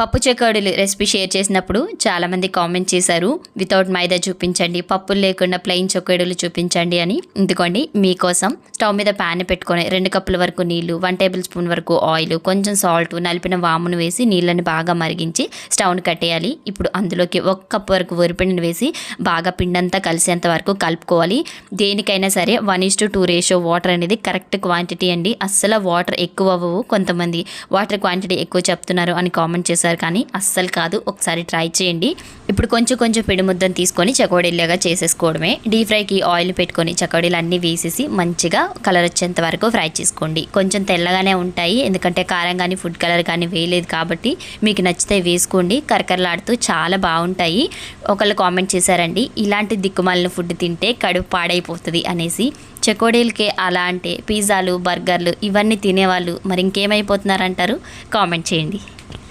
పప్పు చెకోడీలు recipe share చేసినప్పుడు చాలామంది కామెంట్ చేశారు వితౌట్ మైదా చూపించండి పప్పులు లేకుండా ప్లెయిన్ చొక్కేడులు చూపించండి అని. ఇందుకోండి మీకోసం స్టవ్ మీద ప్యాన్ పెట్టుకొని రెండు కప్పుల వరకు నీళ్ళు వన్ టేబుల్ స్పూన్ వరకు ఆయిల్ కొంచెం సాల్ట్ నలిపిన వామును వేసి నీళ్ళని బాగా మరిగించి స్టవ్ని కట్టేయాలి. ఇప్పుడు అందులోకి ఒక కప్పు వరకు వరిపిండిని వేసి బాగా పిండంతా కలిసేంత వరకు కలుపుకోవాలి. దేనికైనా సరే one is to two ratio water అనేది కరెక్ట్ క్వాంటిటీ అండి. అస్సలు వాటర్ ఎక్కువ అవ్వవు కొంతమంది. వాటర్ క్వాంటిటీ ఎక్కువ చెప్తున్నారు అని కామెంట్ చేశారు. కానీ అస్సలు కాదు. ఒకసారి ట్రై చేయండి. ఇప్పుడు కొంచెం కొంచెం పిడి ముద్దను తీసుకొని చకోడీలాగా చేసేసుకోవడమే. డీప్ ఫ్రైకి ఆయిల్ పెట్టుకొని చకోడీలు అన్నీ వేసేసి మంచిగా కలర్ వచ్చేంత వరకు ఫ్రై చేసుకోండి. కొంచెం తెల్లగానే ఉంటాయి. ఎందుకంటే కారం కానీ ఫుడ్ కలర్ కానీ వేయలేదు కాబట్టి మీకు నచ్చితే వేసుకోండి. కరకరలాడుతూ చాలా బాగుంటాయి. ఒకళ్ళు కామెంట్ చేశారండి ఇలాంటి దిక్కుమాలిన ఫుడ్ తింటే కడుపు పాడైపోతుంది అనేసి. చెకోడీలకి అలా అంటే పిజ్జాలు బర్గర్లు ఇవన్నీ తినేవాళ్ళు మరి ఇంకేమైపోతున్నారంటారు? కామెంట్ చేయండి.